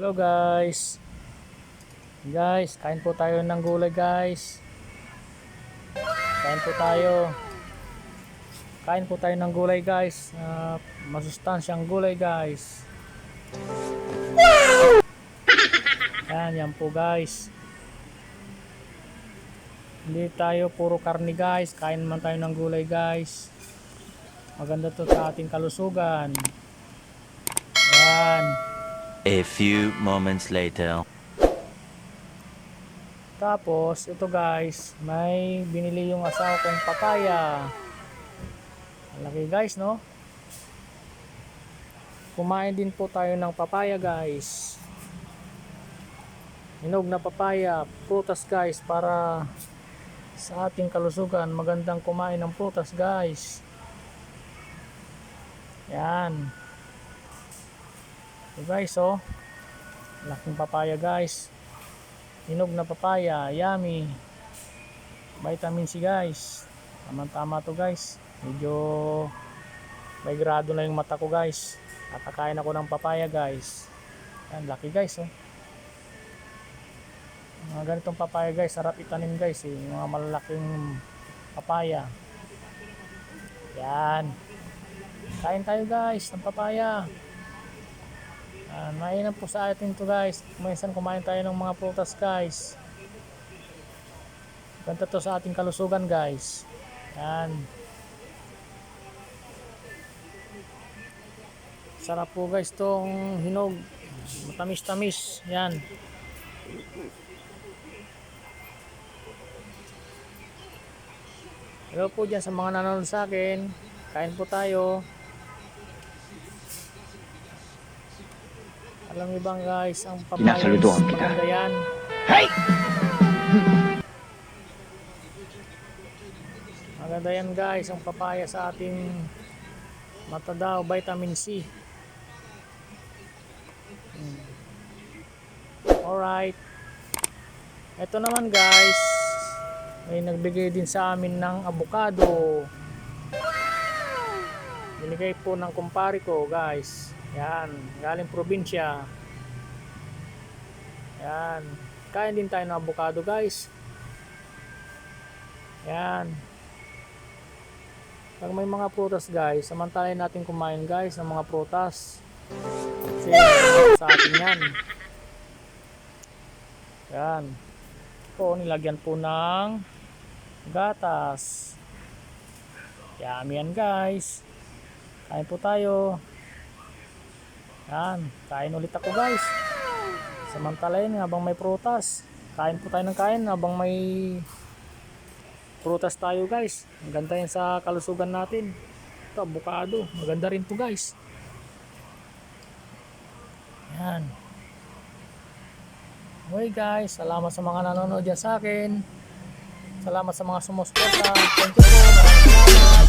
Hello guys. Guys, kain po tayo ng gulay guys. Kain po tayo. Kain po tayo ng gulay guys. Uh, masustansyang gulay guys. Yan, yan po guys. Hindi tayo puro karni guys. Kain man tayo ng gulay guys. Maganda to sa ating kalusugan. Yan. A few moments later. Tapos, ito guys, may binili yung asawa kong papaya. Malaki guys, no? Kumain din po tayo ng papaya guys. Hinog na papaya, prutas guys, para sa ating kalusugan. Magandang kumain ng prutas guys. Yan. Ito guys, oh. Laking papaya guys. Hinog na papaya, yummy. Vitamin C guys. Tama-tama to guys. Medyo may grado na yung mata ko guys. At kakain ako ng papaya guys. Yan, laki guys oh. Mga ganitong papaya guys, sarap itanim guys eh. Yung mga malalaking papaya. Yan. Kain tayo guys ng papaya. Uh, mainam po sa atin to guys. Minsan kumain tayo ng mga prutas guys. Ganda to sa ating kalusugan guys. Yan. Sarap po guys tong hinog. Matamis-tamis. Yan. Hello po dyan sa mga nanonood sa akin. Kain po tayo. Alam niyo bang guys, ang kita. maganda yan. Maganda yan guys, ang papaya sa ating mata daw, vitamin C. Hmm. Alright. Ito naman guys, may nagbigay din sa amin ng avocado. Binigay po ng kumpare ko guys. Yan, galing probinsya. Yan. Kain din tayo ng avocado guys. Yan. Pag may mga prutas guys, samantalay natin kumain guys ng mga prutas. Kasi sa atin yan. Yan. Ito, nilagyan po ng gatas. Yummy yan guys. Kain po tayo. Yan, kain ulit ako guys. Samantalayin habang may prutas. Kain po tayo ng kain habang may prutas tayo guys. Ang ganda yan sa kalusugan natin. Ito, avocado. Maganda rin to guys. Yan. Okay guys, salamat sa mga nanonood dyan sa akin. Salamat sa mga sumusuporta. Thank you po. Maraming salamat.